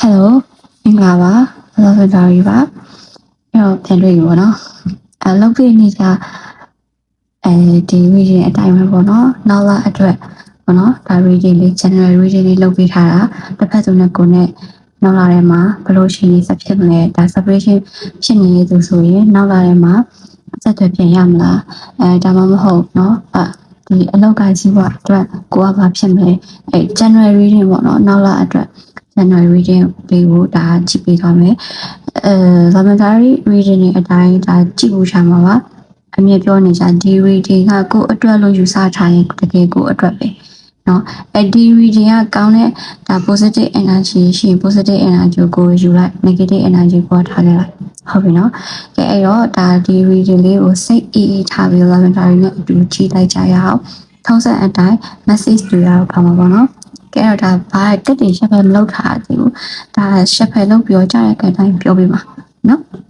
ဟယ်လိုမင်္ဂလာပါလောစတာရီပါအဲ့တော့ပြန်တွေ့ပြီပေါ့နော်အဲလောက်ပြနေကြအဲဒီ region အတိုင်းပဲပေါ့နော်နောက်လာအတွက်ပေါ့နော်ဒါ region လေး general region လေးလုပ်ပေးထားတာတစ်ဖက်စုံနဲ့ကိုယ်နဲ့နောက်လာထဲမှာဘယ်လိုရှိနေဆက်ဖြစ်မလဲဒါ separation ဖြစ်နေရသူဆိုရင်နောက်လာထဲမှာအဆက်အသွယ်ပြန်ရမလားအဲဒါမှမဟုတ်နော်အဲဒီအလောက်ကကြီးကအတွက်ကိုကဘာဖြစ်မလဲအဲ general reading ပေါ့နော်နောက်လာအတွက် January reading လေးကိုဒါကြည့်ပေးသွားမယ်။အဲ Elementary reading တွေအတိုင်းဒါကြည့်ဖို့ရှာမှာပါ။အမြဲပြောနေကြဒီ reading ကကိုယ့်အတွက်လို့ယူဆထားရင်တကယ်ကိုယ့်အတွက်ပဲ။နော်အဲဒီ reading ကကောင်းတဲ့ဒါ positive energy ရှိရင် positive energy ကိုကိုယ်ယူလိုက် negative energy ကိုထားခဲ့လိုက်ဟုတ်ပြီနော်။ကဲအဲ့တော့ဒါဒီ reading လေးကိုစိတ်အေးအေးထားပြီး Elementary နဲ့အတူကြည့်လိုက်ကြရအောင်။ထုံးစံအတိုင်း message တွေရတော့ပါမှာပေါ့နော်။ ကဲတော့ဒါဘာတက်တင်ရှက်ဖက်မလုပ်ထားသေးဘူးဒါရှက်ဖက်လုပ်ပြီးတော့ကြားရတဲ့အတိုင်းပြောပြပါနော်အဲ့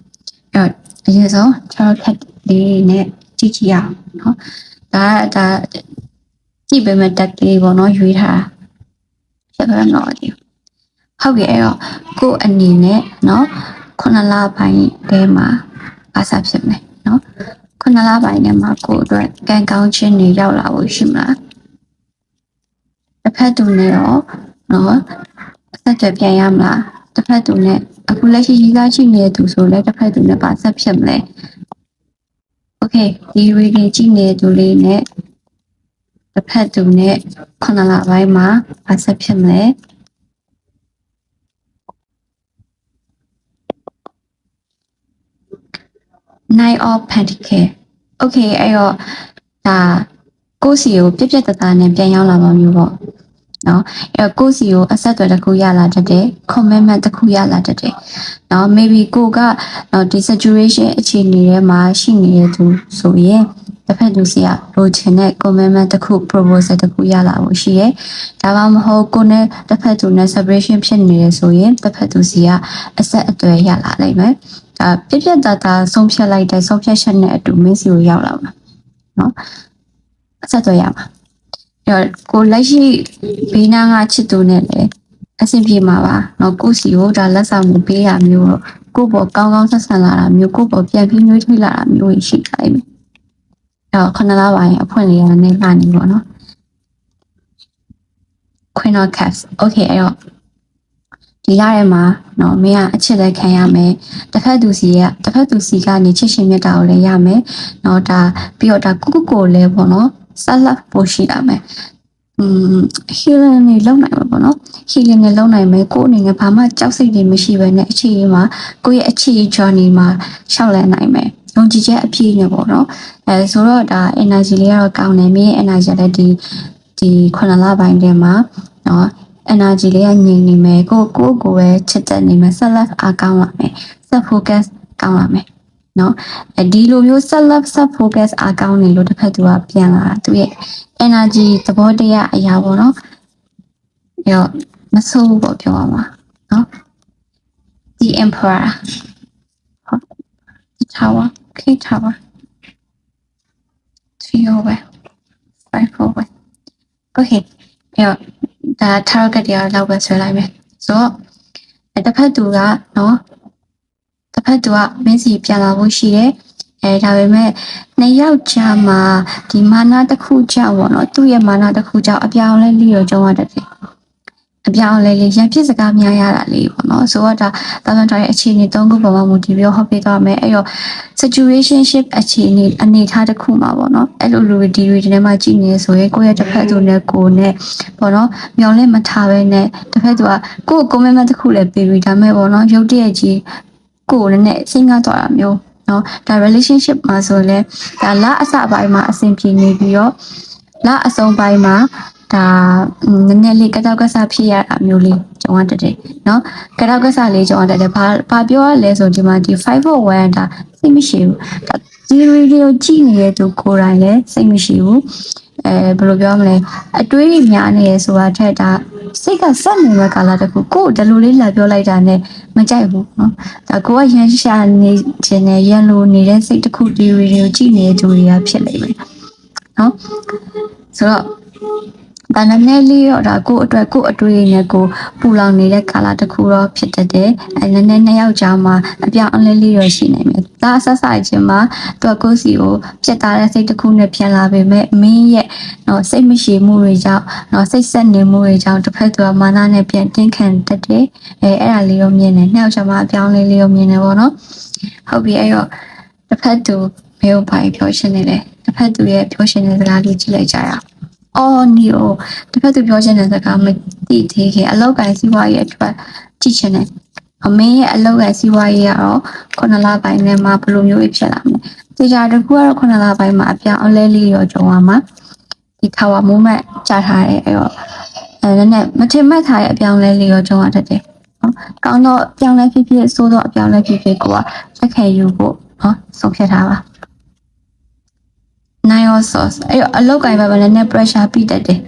တော့အရင်ဆုံးကျွန်တော်ခက်လေးနဲ့ကြည့်ကြည့်ရအောင်နော်ဒါဒါကြည့်ပေးမဲ့တက်ကလေးပေါ့နော်ရွေးထားရှက်ဖက်မလုပ်သေးဘူးဟုတ်ကဲ့အဲ့တော့ကို့အနေနဲ့နော်ခုနလပိုင်းတဲမှာအားစားဖြစ်မယ်နော်ခုနလပိုင်းထဲမှာကို့အတွက်ကံကောင်းခြင်းတွေရောက်လာဖို့ရှိမလား တစ်ဖက်သူနဲ့ရောနော်အဆက်အသွယ်ပြန်ရမလားတစ်ဖက်သူနဲ့အခုလက်ရှိရေးသားရှိနေတဲ့သူဆိုလဲတစ်ဖက်သူနဲ့ပါဆက်ဖြစ်မလဲโอเคဒီ reading ကြည့်နေတဲ့သူလေးနဲ့တစ်ဖက်သူနဲ့ခုနလပိုင်းမှာပါဆက်ဖြစ်မလဲ Nine of Pentacles Okay အဲ့တော့ဒါ ကိုယ့်စီကိုပြက်ပြက်တသားနဲ့ပြန်ရောက်လာမှာမျိုးပေါ့နော်အဲ့တော့ကိုယ့်စီကိုအဆက်အသွယ်တစ်ခုရလာတတ်တယ် commitment တစ်ခုရလာတတ်တယ်နော် maybe ကိုကနော်ဒီ situation အခြေအနေထဲမှာရှိနေတဲ့သူဆိုရင်တစ်ဖက်သူစီကလိုချင်တဲ့ commitment တစ်ခု proposal တစ်ခုရလာဖို့ရှိရဲဒါမှမဟုတ်ကိုနဲ့တစ်ဖက်သူနဲ့ separation ဖြစ်နေရဆိုရင်တစ်ဖက်သူစီကအဆက်အသွယ်ရလာနိုင်မယ်ဒါပြက်ပြက်သားသားဆုံးဖြတ်လိုက်တဲ့ဆုံးဖြတ်ချက်နဲ့အတူမင်းစီကိုရောက်လာမှာနော်အ ဆက်အသွယ်ရမှာအဲ့တော့ကိုလက်ရှိဘေးနားကချစ်သူနဲ့လည်းအဆင်ပြေမှာပါနော်ကိုစီကိုဒါလက်ဆောင်ကိုပေးရမျိုးတော့ကိုယ့်ဘောကောင်းကောင်းဆက်ဆံလာတာမျိုးကိုယ့်ဘောပြန်ပြီးနှွေးထွေးလာတာမျိုးရှိတိုင်းမယ်အဲ့တော့ခဏလားပါရင်အဖွင့်လေးရနေလှနေပေါ့နော် Queen of Cups okay အဲ့တော့ဒီရထဲမှာနော်မင်းကအချစ်လက်ခံရမယ်တစ်ဖက်သူစီကတစ်ဖက်သူစီကနေချစ်ရှင်မြတ်တာကိုလည်းရမယ်နော်ဒါပြီးတော့ဒါကုကုကိုလည်းပေါ့နော် ဆက်လက်ပို့ရှိရမယ်อืม healing နေလုပ်နိုင်မှာပေါ့နော် healing နေလုပ်နိုင်မယ်ကိုယ်အနေနဲ့ဘာမှကြောက်စိတ်တွေမရှိဘဲနဲ့အခြေအနေမှာကိုယ့်ရဲ့အခြေ journey မှာရှောက်လည်နိုင်မယ်ယုံကြည်ချက်အပြည့်နဲ့ပေါ့နော်အဲဆိုတော့ဒါ energy လေးကတော့ကောင်းတယ်မင်းရဲ့ energy လည်းဒီဒီခုနလပိုင်းထဲမှာနော် energy လေးကငြိမ်နေမယ်ကိုကိုကိုပဲချစ်တဲ့နေမယ် self အားကောင်းလာမယ် self focus ကောင်းလာမယ် နော်အဲဒီလိုမျိုး self self focus အားကောင်းနေလို့တစ်ဖက်သူကပြန်လာတာသူရဲ့ energy သဘောတရားအရာပေါ့နော်ရောမဆိုးဘူးပေါ့ပြောရမှာနော် the emperor ဟုတ် the tower okay tower three over five over okay ရောဒါ target တရားလောက်ပဲဆွဲလိုက်မယ်ဆိုတော့အဲတစ်ဖက်သူကနော်တစ် ဖက်သူကမင်းစီပြန်လာဖို့ရှိတယ်အဲဒါပေမဲ့နှစ်ယောက်ကြာမှာဒီမာနတစ်ခုကြောင့်ပေါ့နော်သူ့ရဲ့မာနတစ်ခုကြောင့်အပြောင်းလဲလီရောကြောင်းရတတ်တယ်အပြောင်းလဲလေးရန်ဖြစ်စကားများရတာလေးပေါ့နော်ဆိုတော့ဒါတာဝန်ထားရဲ့အခြေအနေ၃ခုပေါ်မှာမူတည်ပြီးတော့ဟောပေးသွားမယ်အဲ့တော့ situationship အခြေအနေအနေထားတစ်ခုမှာပေါ့နော်အဲ့လိုလိုဒီတွေဒီထဲမှာကြည့်နေဆိုရင်ကိုယ့်ရဲ့တစ်ဖက်သူနဲ့ကိုယ်နဲ့ပေါ့နော်မျောလင့်မထားပဲနဲ့တစ်ဖက်သူကကိုယ့်ကို commitment တစ်ခုလည်းပေးပြီးဒါမဲ့ပေါ့နော်ရုပ်တရက်ကြီး ကိုယ်နဲ့စဉ်းကားသွားတာမျိုးနော်ဒါ relationship မှာဆိုလဲဒါလအစပိုင်းမှာအဆင်ပြေနေပြီးတော့လအဆုံးပိုင်းမှာ ဒါနည်းနည်းလေးကတောက်ကဆဖြစ်ရတာမျိုးလေးကြုံရတတ်တယ်နော်ကတောက်ကဆလေးကြုံရတတ်တယ်ဘာဘာပြောရလဲဆိုဒီမှာဒီ541ဒါစိတ်မရှိဘူးဒါဒီဗီဒီယိုကြည့်နေတဲ့သူကိုယ်တိုင်လည်းစိတ်မရှိဘူးအဲဘယ်လိုပြောမလဲအတွေးကြီးများနေရဆိုတာထက်ဒါစိတ်ကစက်နေတဲ့ကာလတခုကိုယ်ဒီလိုလေးလာပြောလိုက်တာနဲ့မကြိုက်ဘူးနော်ဒါကိုကရန်ရှာနေခြင်းနဲ့ရန်လိုနေတဲ့စိတ်တစ်ခုဒီဗီဒီယိုကြည့်နေတဲ့သူတွေကဖြစ်နေမယ်နော်ဆိုတော့ ဒါနည်းနည်းလေးတော့ဒါကိုယ့်အတွက်ကိုယ့်အတွေ့အနဲ့ကိုပူလောင်နေတဲ့ကာလတစ်ခုတော့ဖြစ်တတ်တယ်အဲနည်းနည်းနှစ်ယောက်ကြားမှာအပြောင်းအလဲလေးတော့ရှိနိုင်မယ်ဒါအဆက်ဆိုင်ချင်းမှာသူကကိုယ့်စီကိုပြတ်သားတဲ့စိတ်တစ်ခုနဲ့ပြန်လာပေမဲ့မင်းရဲ့တော့စိတ်မရှိမှုတွေကြောင့်တော့စိတ်ဆက်နေမှုတွေကြောင့်တစ်ဖက်သူကမာနနဲ့ပြန်တင်းခံတတ်တယ်အဲအဲ့ဒါလေးတော့မြင်တယ်နှစ်ယောက်ကြားမှာအပြောင်းအလဲလေးတော့မြင်တယ်ပေါ့နော်ဟုတ်ပြီအဲ့တော့တစ်ဖက်သူမင်းကိုဘာပြောရှင်းနေလဲတစ်ဖက်သူရဲ့ပြောရှင်းတဲ့စကားလေးကြည့်လိုက်ကြရအောင် အော်နီအိုတစ်ဖက်သူပြောချင်တဲ့စကားမသိသေးခင်အလောက်ကိုင်းစီးပွားရေးအတွက်ကြည့်ချင်တယ်အမင်းရဲ့အလောက်ကိုင်းစီးပွားရေးကတော့ခုနလပိုင်းထဲမှာဘယ်လိုမျိုးဖြစ်လာမလဲတေချာတကူကတော့ခုနလပိုင်းမှာအပြောင်းအလဲလေးရောကြုံရမှာဒီခါဝမိုးမတ်ကြားထားတယ်အဲ့တော့အဲနဲ့မထင်မှတ်ထားတဲ့အပြောင်းအလဲလေးရောကြုံရတတ်တယ်နော်ကောင်းတော့အပြောင်းလဲဖြစ်ဖြစ်ဆိုးတော့အပြောင်းလဲဖြစ်ဖြစ်ကိုကလက်ခံယူဖို့နော်ဆုံးဖြတ်ထားပါ နိုင်ရော sauce အဲ့တော့အလောက်ကင်ပဲဗလည်းနဲ့ pressure ပြီးတတ်တယ်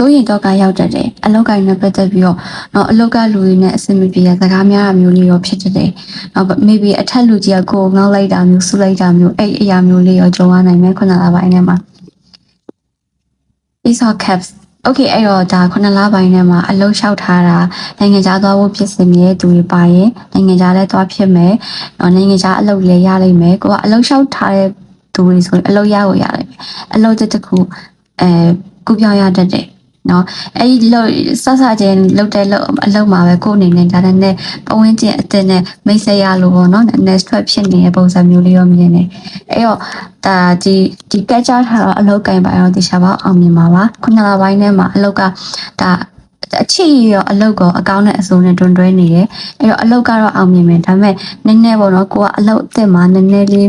လို့ရင်တော့ကရောက်တတ်တယ်အလောက်ကင်နဲ့ပတ်သက်ပြီးတော့တော့အလောက်ကလူတွေနဲ့အဆင်မပြေတဲ့စကားများတာမျိုးလေးရောဖြစ်တတ်တယ်တော့ maybe အထက်လူကြီးကကိုယ်ငေါက်လိုက်တာမျိုးဆူလိုက်တာမျိုးအဲ့အရာမျိုးလေးရောကြုံရနိုင်မယ်ခုနလပိုင်းထဲမှာ Ace of Cups Okay အဲ့တော့ဒါခုနလပိုင်းထဲမှာအလုံးလျှောက်ထားတာနိုင်ငံခြားသွားဖို့ဖြစ်စင်ရဲ့သူတွေပါရင်နိုင်ငံခြားလည်းသွားဖြစ်မယ်။တော့နိုင်ငံခြားအလုပ်လည်းရလိမ့်မယ်။ကိုကအလုံးလျှောက်ထားတဲ့ သူတွေဆိုရင်အလုပ်ရကိုရလိမ့်မယ်။အလုပ်တစ်တစ်ခုအဲကုပြောင်းရတတ်တယ်။နော်အဲ့ဒီလို့စစချင်းလုတ်တဲ့လို့အလုပ်မှာပဲကိုယ်အနေနဲ့ဒါနဲ့ပဝင်းကျင်အစ်နဲ့မိတ်ဆက်ရလို့ပေါ့နော် next step ဖြစ်နေတဲ့ပုံစံမျိုးလေးရောမြင်နေအဲ့တော့ဒါဒီဒီကက်ချာထားတော့အလောက်ကင်ပါတော့တခြားပါအောင်မြင်ပါပါခုနလပိုင်းထဲမှာအလောက်ကဒါအချစ်ရောအလုတ်ကောအကောင်းနဲ့အစိုးနဲ့တွန်တွဲနေတယ်အဲ့တော့အလုတ်ကတော့အောင်မြင်မယ်ဒါပေမဲ့နည်းနည်းပေါ့နော်ကိုကအလုတ်အစ်စ်မှာနည်းနည်းလေး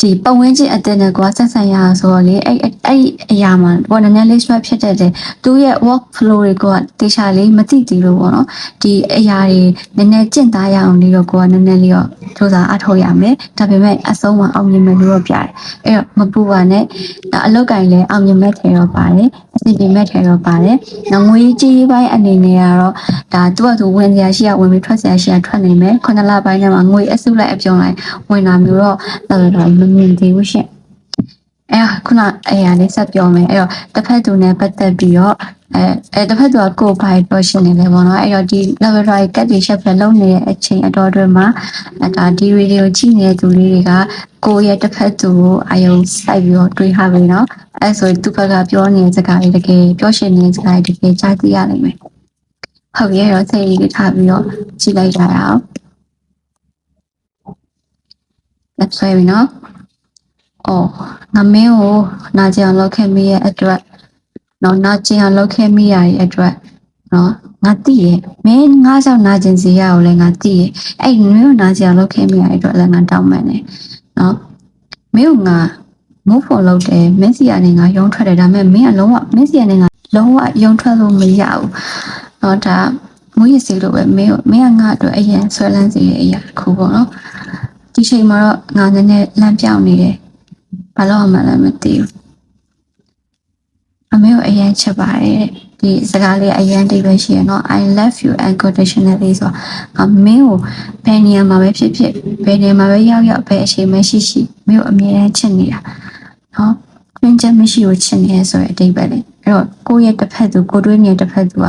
ဒီပတ်ဝန်းကျင်အတဲ့နဲ့ကိုကဆက်ဆံရအောင်ဆိုတော့လေအဲ့အဲ့အဲ့အရာမှာဘောနည်းနည်းလေး stress ဖြစ်တတ်တယ်သူရဲ့ work flow တွေကိုကတေချာလေးမသိသေးလို့ပေါ့နော်ဒီအရာတွေနည်းနည်းကျင့်သားရအောင်လေးတော့ကိုကနည်းနည်းလေးတော့စူးစမ်းအထောက်ရမယ်ဒါပေမဲ့အဆုံးမှာအောင်မြင်မယ်လို့တော့ပြတယ်အဲ့တော့မပူပါနဲ့ဒါအလောက်ကင်လည်းအောင်မြင်မဲ့ထဲတော့ပါတယ်အစီအပြေမဲ့ထဲတော့ပါတယ်ငွေကြီးပိုင်းအနေနဲ့ကတော့ဒါသူကသူဝင်စရာရှိရဝင်ပြီးထွက်စရာရှိရထွက်နေမယ်ခုနလပိုင်းထဲမှာငွေအစုလိုက်အပြုံလိုက်ဝင်လာမျိုးတော့တော်တော်မမြင်သေးဘူးရှင့်အဲ့ခုနအဲ့ရလေးဆက်ပြောမယ်အဲ့တော့တစ်ဖက်သူနဲ့ပတ်သက်ပြီးတော့အဲအဲတစ်ဖက်သူကကိုယ်ပိုင်တော့ရှင်းနေတယ်ပေါ့နော်အဲ့တော့ဒီ laboratory ကတ်တွေချက်ဖက်လုပ်နေတဲ့အချိန်အတော်အတွင်းမှာအဲဒါဒီဗီဒီယိုကြည့်နေတဲ့သူလေးတွေကကိုယ့်ရဲ့တစ်ဖက်သူကိုအယုံစိုက်ပြီးတော့တွေးထားပြီနော်အဲဆိုရင်သူဘက်ကပြောနေတဲ့စကားလေးတကယ်ပြောရှင်းနေတဲ့စကားလေးတကယ်ကြားသိရနိုင်မယ်ဟုတ်ရဲ့တော့စိတ်ကြီးထားပြီးတော့ကြည့်လိုက်ကြရအောင်လက်ဆွဲပြီနော် အော်ငမင်းကိုနာကျင်အောင်လုပ်ခဲ့မိရဲ့အတွက်နော်နာကျင်အောင်လုပ်ခဲ့မိရရဲ့အတွက်နော်ငါသိရဲ့မင်းငါကြောင့်နာကျင်စီရအောင်လဲငါသိရဲ့အဲ့မင်းကိုနာကျင်အောင်လုပ်ခဲ့မိရတဲ့အတွက်လည်းငါတောင်းပန်တယ်နော်မင်းကငါမိုးဖို့လုပ်တယ်မင်းစီကနေငါရုံထွက်တယ်ဒါပေမဲ့မင်းကလုံးဝမင်းစီကနေငါလုံးဝရုံထွက်လို့မရဘူးနော်ဒါမွေးရစီလို့ပဲမင်းမင်းကငါအတွက်အရင်ဆွဲလန်းစီတဲ့အရာတစ်ခုပေါ့နော်ဒီချိန်မှာတော့ငါနည်းနည်းလမ်းပြောင်းနေတယ် ဘာလို့မှလည်းမသိဘူးအမေကိုအရင်ချက်ပါတယ်တဲ့ဒီစကားလေးအရင်တိတ်ပဲရှိရနော် I love you unconditionally ဆိုတော့အမေကိုဘယ်နေရာမှာပဲဖြစ်ဖြစ်ဘယ်နေရာမှာပဲရောက်ရောက်ဘယ်အချိန်မှရှိရှိမင်းကိုအမြဲတမ်းချစ်နေတာနော်ခွင့်ချက်မရှိကိုချစ်နေရဆိုတဲ့အတိတ်ပဲလေအဲ့တော့ကိုယ့်ရဲ့တစ်ဖက်သူကိုတွေးနေတဲ့တစ်ဖက်သူက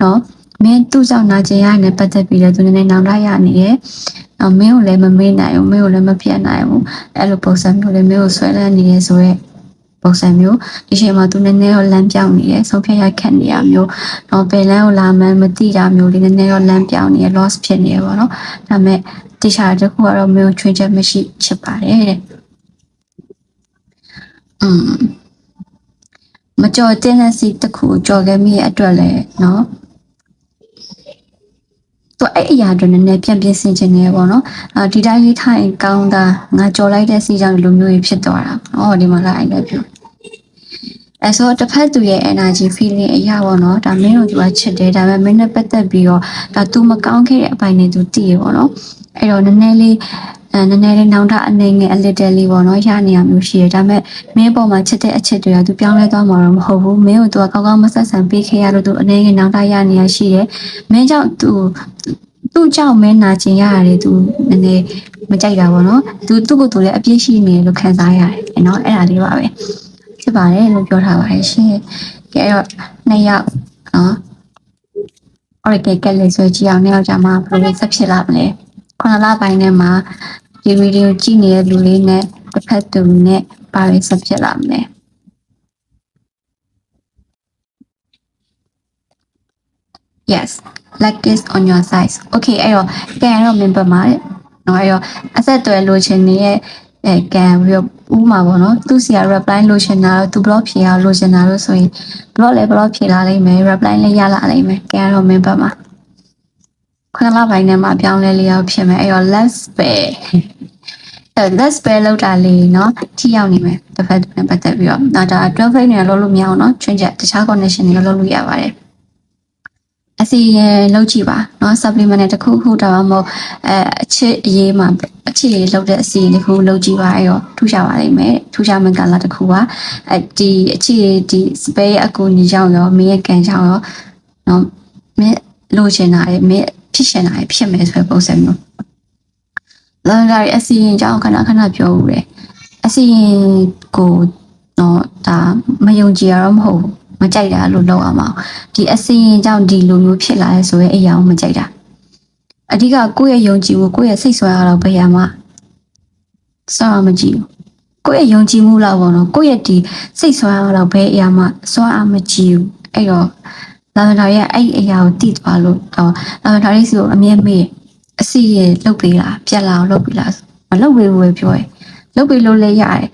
နော်မင်းသူ့ကြောင့်နာကျင်ရတဲ့ပတ်သက်ပြီးတော့သူနည်းနည်းနောင်တရနေရဲ့နော် မင်းကိုလည်းမမေ့နိုင်ဘူးမင်းကိုလည်းမပြတ်နိုင်ဘူးအဲ့လိုပုံစံမျိုးလေးမင်းကိုဆွဲလန်းနေရဲဆိုရဲပုံစံမျိုးဒီချိန်မှာသူနည်းနည်းတော့လမ်းပြောင်းနေရဲဆုံးဖြတ်ရခက်နေရမျိုးတော့ဘယ်လမ်းကိုလာမှန်းမသိတာမျိုးလေးနည်းနည်းတော့လမ်းပြောင်းနေရဲ loss ဖြစ်နေရပါတော့ဒါပေမဲ့တခြားတစ်ခုကတော့မင်းကိုချွေးချက်မရှိချစ်ပါတယ်တဲ့อืมမကြော်တင်းတဲ့စီတစ်ခုကြော်ခဲ့မိရဲ့အတွက်လည်းเนาะ သူအဲ့အရာတွေနည်းနည်းပြန်ပြင်ဆင်ခြင်းနေပေါ့နော်အာဒီတိုင်းလေးထိုင်ကောင်းတာငါကြော်လိုက်တဲ့စီကြောင့်လူမျိုးကြီးဖြစ်သွားတာ။အော်ဒီမှာလာအဲ့လည်းပြောအဲဆိုတစ်ဖက်သူရဲ့ energy feeling အရာပေါ့နော်ဒါမင်းတို့သူကချစ်တယ်ဒါပေမဲ့မင်းနဲ့ပတ်သက်ပြီးတော့ဒါ तू မကောင်းခဲ့တဲ့အပိုင်းတွေ तू သိရပေါ့နော်အဲ့တော့နည်းနည်းလေး အဲနည်းနည်းလေးနောင်တအနေငယ်အလစ်တဲလေးပေါ့နော်ရနေရမျိုးရှိတယ်ဒါပေမဲ့မင်းပေါ်မှာချစ်တဲ့အချစ်တွေကသူပြောင်းလဲသွားမှာတော့မဟုတ်ဘူးမင်းကိုသူကကောင်းကောင်းမဆက်ဆံပေးခဲ့ရလို့သူအနေငယ်နောင်တရနေရရှိတယ်မင်းကြောင့်သူသူ့ကြောင့်မင်းနာကျင်ရရတယ်သူနည်းနည်းမကြိုက်တာပေါ့နော်သူသူ့ကိုယ်သူလည်းအပြည့်ရှိနေလို့ခံစားရတယ်နော်အဲ့ဒါလေးပါပဲဖြစ်ပါတယ်လို့ပြောထားပါတယ်ရှင်ကဲအဲ့တော့နှစ်ယောက်နော်အော်ကဲကဲလေးဆိုကြည့်အောင်နောက်ကြမှာဘယ်လိုဆက်ဖြစ်လာမလဲခုနလပိုင်းထဲမှာ ဒီဗီဒီယိုကြည့်နေတဲ့လူလေးနဲ့တစ်ဖက်သူနဲ့ဘာတွေဆက်ဖြစ်လာမလဲ yes like this on your size okay အဲ့တော့ကန်တော့ member မှာတဲ့နော်အဲ့တော့အဆက်အသွယ်လိုချင်နေတဲ့အဲကန်ပြီးတော့ဥမှာပေါ့နော်သူစီက reply လိုချင်တာတော့သူ blog ဖြေရလိုချင်တာတော့ဆိုရင် blog လည်း blog ဖြေလာလိမ့်မယ် reply လည်းရလာလိမ့်မယ်ကန်တော့ member မှာ ခဏလပိုင်းထဲမှာပြောင်းလဲလေးရောက်ဖြစ်မယ်အဲ့တော့ let's spell အဲ let's spell လောက်တာလေးเนาะထိရောက်နေမယ်တစ်ဖက်တစ်ဖက်ပတ်သက်ပြီးတော့နောက်ဒါ12 phase နဲ့လောက်လို့မရအောင်เนาะချွင်းချက်တခြား connection တွေလောက်လို့ရပါတယ် အစီရင်လောက်ကြည့်ပါเนาะ supplement နဲ့တစ်ခုခုဒါမှမဟုတ်အဲအချစ်အရေးမှာအချစ်ရေးလောက်တဲ့အစီရင်တစ်ခုလောက်ကြည့်ပါအဲ့တော့ထူးခြားပါလိမ့်မယ်ထူးခြားမှန်ကလာတစ်ခုပါအဲဒီအချစ်ရေးဒီ space အကူညီကြောင့်ရောမင်းရဲ့ကံကြောင့်ရောเนาะမင်းလိုချင်တာလေမင်း ဖြစ်ချင်တာလေဖြစ်မယ်ဆိုတဲ့ပုံစံမျိုးလောင်လာအစီရင်ကြောင့်ခဏခဏပြောဦးတယ်အစီရင်ကိုတော့ဒါမယုံကြည်ရတော့မဟုတ်ဘူးမကြိုက်တာလို့လောက်အောင်ပါဒီအစင်ရင်ကြောင့်ဒီလိုမျိုးဖြစ်လာရဲဆိုရဲအရာကိုမကြိုက်တာအဓိကကိုယ့်ရဲ့ယုံကြည်မှုကိုယ့်ရဲ့စိတ်ဆွဲအားတော့ဘယ်ရမှာစောမကြည့်ဘူးကိုယ့်ရဲ့ယုံကြည်မှုလောက်ပေါ့နော်ကိုယ့်ရဲ့ဒီစိတ်ဆွဲအားတော့ဘယ်အရာမှစွမ်းအားမကြည့်ဘူးအဲ့တော့ လာမတော်ရဲ့အဲ့ဒီအရာကိုတည်သွားလို့တော့လာမတော်ရဲ့စီကိုအမြဲမေးအစီရလုတ်ပေးလားပြက်လာအောင်လုတ်ပေးလားမလုတ်ပေးဘူးပဲပြောရဲလုတ်ပေးလို့လည်းရတယ်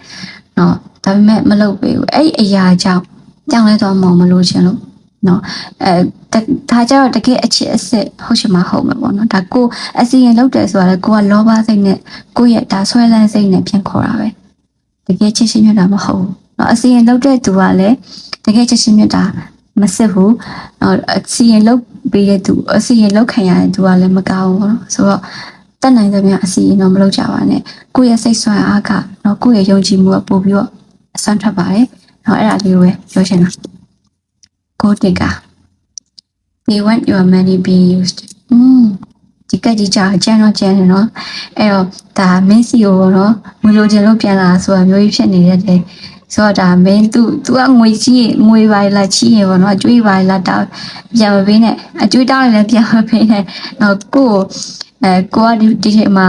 နော်ဒါပေမဲ့မလုတ်ပေးဘူးအဲ့ဒီအရာကြောင့်ကြောင်လဲတော့မောင်မလို့ရှင်လို့နော်အဲဒါကြတော့တကယ်အချစ်အစစ်ဟုတ်ချင်မှဟုတ်မှာပေါ့နော်ဒါကိုအစီရင်လောက်တယ်ဆိုတာလေကိုကလောဘစိတ်နဲ့ကိုရဲ့ဒါဆွဲလန်းစိတ်နဲ့ပြန်ခေါ်တာပဲတကယ်ချစ်ချင်းမြတ်တာမဟုတ်ဘူးနော်အစီရင်လောက်တဲ့သူကလည်းတကယ်ချစ်ချင်းမြတ်တာ မစစ်ဘူးနော်အစီရင်လောက်ပေးတဲ့သူအစီရင်လောက်ခံရတဲ့သူကလည်းမကောင်းဘူးပေါ့နော်ဆိုတော့တက်နိုင်တဲ့များအစီရင်တော့မလုပ်ကြပါနဲ့ကိုယ့်ရဲ့စိတ်ဆွမ်းအားကနော်ကိုယ့်ရဲ့ယုံကြည်မှုကပို့ပြီးတော့အစွမ်းထွက်ပါတယ်နော်အဲ့ဒါလေးကိုပဲပြောချင်တာ go digger they want your money being used อืมဒီကကြီးကြာကျန်တော့ကျန်တယ်နော်အဲ့တော့ဒါမင်းစီကိုတော့ငွေလိုချင်လို့ပြန်လာဆိုတာမျိုးကြီးဖြစ်နေရတယ် ဆိုတော့ဒါမင်း तू तू ကငွေကြီးရင်ငွေပါလာချီးရင်ပေါ့နော်အကျွေးပါလာတောင်းပြန်မပေးနဲ့အကျွေးတောင်းရင်လည်းပြန်မပေးနဲ့တော့ကိုအဲကိုကဒီဒီချိန်မှာ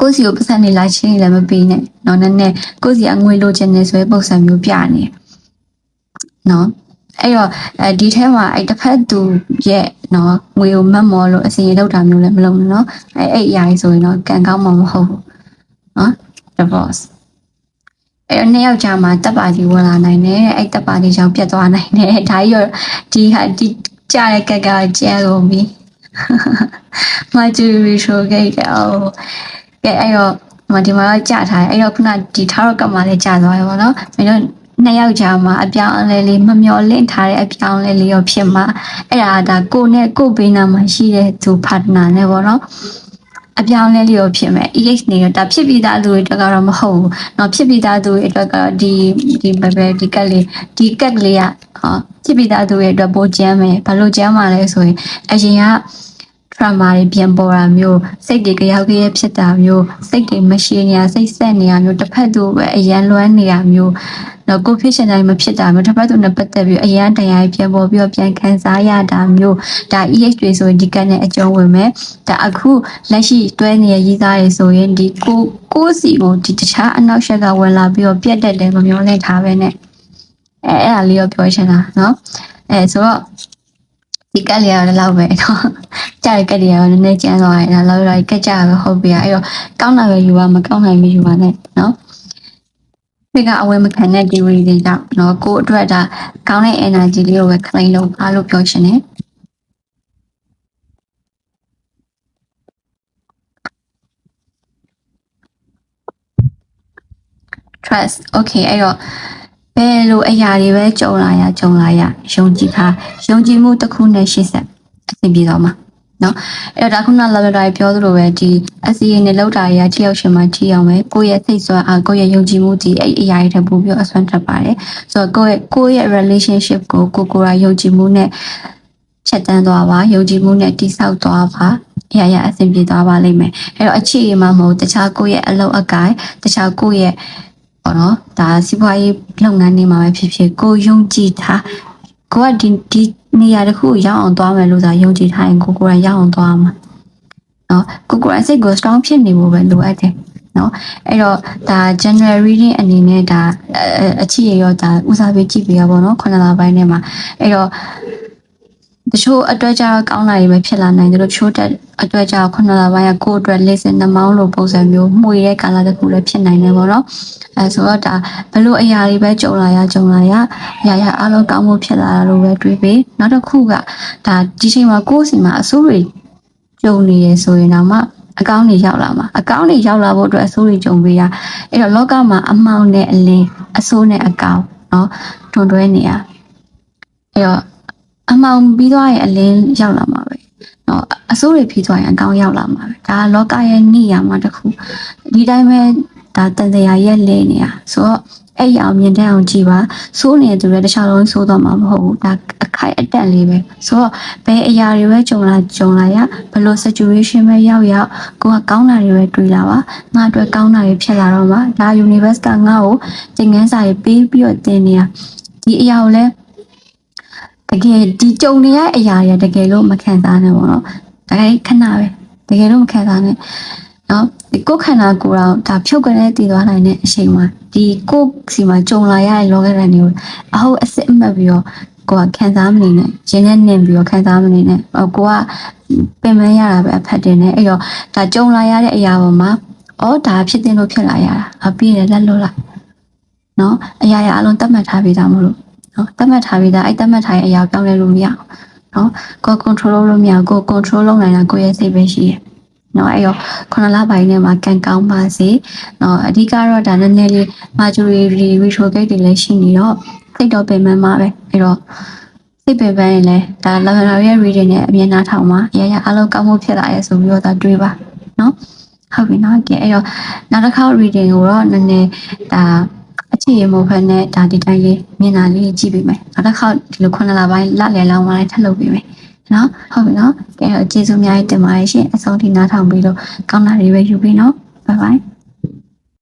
ကိုစီကိုပတ်စံနေလာချင်းလည်းမပေးနဲ့နော်နည်းနည်းကိုစီကငွေလိုချင်နေဆိုရင်ပုံစံမျိုးပြနေနော်အဲ့တော့အဲဒီထဲမှာအဲ့တစ်ဖက်သူရဲ့နော်ငွေကိုမတ်မော်လို့အစီရင်လောက်တာမျိုးလည်းမလုပ်ဘူးနော်အဲ့အဲ့အရာကြီးဆိုရင်တော့ကံကောင်းမှာမဟုတ်ဘူးနော် divorce အဲ့တော့နှစ်ယောက်ကြာမှာတပ်ပါတီဝင်လာနိုင်တယ်အဲ့တပ်ပါတီကြောင့်ပြတ်သွားနိုင်တယ်ဒါကြီးရောဒီဟာဒီကြားတဲ့ကက်ကကျဲကုန်ပြီမကျူရီရှိုခဲ့တယ်အော်ကဲအဲ့တော့ဒီမှာဒီမှာတော့ကြာထားတယ်အဲ့တော့ခုနဒီထားတော့ကမှလည်းကြာသွားရပါတော့မင်းတို့နှစ်ယောက်ကြာမှာအပြောင်းအလဲလေးမမျော်လင့်ထားတဲ့အပြောင်းအလဲလေးရောဖြစ်မှာအဲ့ဒါဒါကိုနဲ့ကိုဘေးနာမှာရှိတဲ့သူ partner နဲ့ပေါ့နော် အပြောင်းလဲလေးရောဖြစ်မယ် EH နေတော့ဒါဖြစ်ပြီးသားသူတွေအတွက်ကတော့မဟုတ်ဘူးเนาะဖြစ်ပြီးသားသူတွေအတွက်ကတော့ဒီဒီဘယ်ပဲဒီကက်လေးဒီကက်ကလေးကဟောဖြစ်ပြီးသားသူတွေအတွက်ပိုကျမ်းမယ်ဘာလို့ကျမ်းမှာလဲဆိုရင်အရင်က trauma တွေပြန်ပေါ်တာမျိုးစိတ်တွေကြောက်ကြရဖြစ်တာမျိုးစိတ်တွေမရှိနေရစိတ်ဆက်နေရမျိုးတစ်ဖက်သူပဲအရန်လွမ်းနေရမျိုးတော့ကိုဖြစ်ချင်တိုင်းမဖြစ်တာမျိုးတစ်ဖက်သူနဲ့ပတ်သက်ပြီးအရန်တရားပြန်ပေါ်ပြီးတော့ပြန်ခံစားရတာမျိုးဒါ EH တွေဆိုရင်ဒီကက်နဲ့အကျုံးဝင်မယ်ဒါအခုလက်ရှိတွဲနေရရေးသားရဆိုရင်ဒီကိုကိုစီကိုဒီတခြားအနောက်ရှက်ကဝင်လာပြီးတော့ပြတ်တက်တယ်မမျောလဲထားပဲနဲ့အဲအဲ့ဒါလေးတော့ပြောချင်တာเนาะအဲဆိုတော့ ဒီကက်လေးကတော့လောက်ပဲနော်ကြားရကက်လေးကတော့နည်းနည်းကျန်းသွားတယ်ဒါလောက်တော့ကက်ကြပဲဟုတ်ပြီအဲ့တော့ကောင်းတာပဲယူပါမကောင်းနိုင်မယူပါနဲ့နော်ဒီကအဝယ်မခံတဲ့ဒီဝီတွေကြောင့်နော်ကိုယ့်အတွက်ဒါကောင်းတဲ့ energy လေးကိုပဲ claim လုပ်ပါလို့ပြောရှင်တယ် trust okay အဲ့တော့ ဘယ်လိုအရာတွေပဲကြုံလာရကြုံလာရယုံကြည်ထားယုံကြည်မှုတစ်ခုနဲ့ရှေ့ဆက်အဆင်ပြေတော့မှာနော်အဲ့တော့ဒါခုန laboratory ပြောသလိုပဲဒီ SCA နဲ့လောက်တာတွေကထိရောက်ရှင်မှထိအောင်ပဲကိုယ့်ရဲ့စိတ်ဆွမ်းအားကိုယ့်ရဲ့ယုံကြည်မှုဒီအဲ့အရာတွေထပ်ပို့ပြီးအဆွမ်းထပ်ပါတယ်ဆိုတော့ကိုယ့်ရဲ့ကိုယ့်ရဲ့ relationship ကိုကိုကိုယ်ကယုံကြည်မှုနဲ့ချက်တန်းသွားပါယုံကြည်မှုနဲ့တိဆောက်သွားပါအရာရာအဆင်ပြေသွားပါလိမ့်မယ်အဲ့တော့အခြေအမှမဟုတ်တခြားကိုယ့်ရဲ့အလုပ်အကိုင်တခြားကိုယ့်ရဲ့ ပေါ့နော်ဒါစီးပွားရေးလုပ်ငန်းတွေမှာပဲဖြစ်ဖြစ်ကိုယုံကြည်ထားကိုကဒီဒီနေရာတစ်ခုကိုရောက်အောင်သွားမယ်လို့သာယုံကြည်ထားရင်ကိုကိုယ်တိုင်ရောက်အောင်သွားမှာနော်ကိုကိုယ်တိုင်စိတ်ကို strong ဖြစ်နေဖို့ပဲလိုအပ်တယ်နော်အဲ့တော့ဒါ general reading အနေနဲ့ဒါအအချစ်ရရောဒါဦးစားပေးကြည့်ပေးရပါတော့ခုနစ်လပိုင်းထဲမှာအဲ့တော့ တချို့အတွက်ကြတော့ကောင်းတာတွေပဲဖြစ်လာနိုင်တယ်လို့တချို့တက်အတွက်ကြတော့ခုနစ်လပိုင်းကကိုယ့်အတွက်လေးစင်နှမောင်းလိုပုံစံမျိုးမှုရတဲ့ကာလတစ်ခုလည်းဖြစ်နိုင်တယ်ပေါ့နော်အဲဆိုတော့ဒါဘလို့အရာတွေပဲကြုံလာရကြုံလာရအရာရအားလုံးကောင်းမှုဖြစ်လာတာလို့ပဲတွေးပြီးနောက်တစ်ခုကဒါဒီချိန်မှာကိုယ့်စီမှာအဆိုးတွေကြုံနေရဆိုရင်တော့မှအကောင်းတွေရောက်လာမှာအကောင်းတွေရောက်လာဖို့အတွက်အဆိုးတွေကြုံပေးရအဲ့တော့လောကမှာအမောင်နဲ့အလင်းအဆိုးနဲ့အကောင်းเนาะတွန်တွဲနေရအဲ့တော့ အမှောင်ပြီးသွားရင်အလင်းရောက်လာမှာပဲနော်အစိုးတွေပြီးသွားရင်အကောင်ရောက်လာမှာပဲဒါလောကရဲ့နေရာမှာတစ်ခုဒီတိုင်းပဲဒါတန်တရာရဲ့လဲနေတာဆိုတော့အဲ့ရအောင်မြင်တဲ့အောင်ကြည့်ပါဆိုးနေသူတွေတခြားလုံးဆိုးတော့မှာမဟုတ်ဘူးဒါအခိုက်အတန့်လေးပဲဆိုတော့ဘယ်အရာတွေပဲကြုံလာကြုံလာရဘလို့ situation ပဲရောက်ရောက်ကိုကကောင်းတာတွေပဲတွေ့လာပါငါအတွက်ကောင်းတာတွေဖြစ်လာတော့မှာဒါ universe ကငါ့ကိုသင်ခန်းစာတွေပေးပြီးတော့သင်နေတာဒီအရာကိုလည်း တကယ်ဒီကြုံနေရတဲ့အရာတွေကတကယ်လို့မခံစားနဲ့ပေါ့နော်ဒါတိုင်းခဏပဲတကယ်လို့မခံစားနဲ့နော်ကိုယ်ခန္ဓာကိုယ်တော့ဒါဖြုတ်ကနေတည်သွားနိုင်တဲ့အချိန်မှာဒီကိုယ်စီမှာကြုံလာရတဲ့လောကဓာတ်တွေကိုအဟုတ်အစစ်အမှတ်ပြီးတော့ကိုကခံစားမနေနဲ့ရင်းနဲ့နင်ပြီးတော့ခံစားမနေနဲ့ကိုကပင်ပန်းရတာပဲအဖတ်တင်နေအဲ့တော့ဒါကြုံလာရတဲ့အရာပေါ်မှာအော်ဒါဖြစ်တင်လို့ဖြစ်လာရတာအပြည့်တယ်လက်လို့လားနော်အရာရာအလုံးတတ်မှတ်ထားပြီးသားမလို့ နော်တတ်မှတ်ထားပြီးသားအဲ့တတ်မှတ်ထားတဲ့အရာကိုပြောင်းလဲလို့မရအောင်နော်ကိုယ် control လုပ်လို့မရဘူးကိုယ် control လုပ်နိုင်တာကိုယ့်ရဲ့စိတ်ပဲရှိတယ်နော်အဲ့တော့ခုနလပိုင်းထဲမှာကန်ကောင်းပါစေနော်အဓိကတော့ဒါနည်းနည်းလေး majority retrograde တွေလည်းရှိနေတော့စိတ်တော့ပင်ပန်းမှာပဲအဲ့တော့စိတ်ပင်ပန်းရင်လည်းဒါ level ရဲ့ reading နဲ့အမြင်နာထောင်မှာအရာရာအလုံးကောင်းမှုဖြစ်လာရဲဆိုပြီးတော့ဒါတွေးပါနော်ဟုတ်ပြီနော်ကဲအဲ့တော့နောက်တစ်ခါ reading ကိုတော့နည်းနည်းဒါအခြေ ရမဟုတ်ဘဲနဲ့ဒါဒီတိုင်းလေးမျက်နှာလေးကြည့်ပေးမယ်နောက်တစ်ခေါက်ဒီလိုခုနစ်လပိုင်းလက်လဲလောင်းမလိုက်ထပ်လုပ်ပေးမယ်နော်ဟုတ်ပြီနော်ကဲတော့ကျေးဇူးအများကြီးတင်ပါတယ်ရှင်အဆုံးထိနားထောင်ပြီးတော့ကောင်းတာတွေပဲယူပြီးနော်ဘိုင်ဘိုင်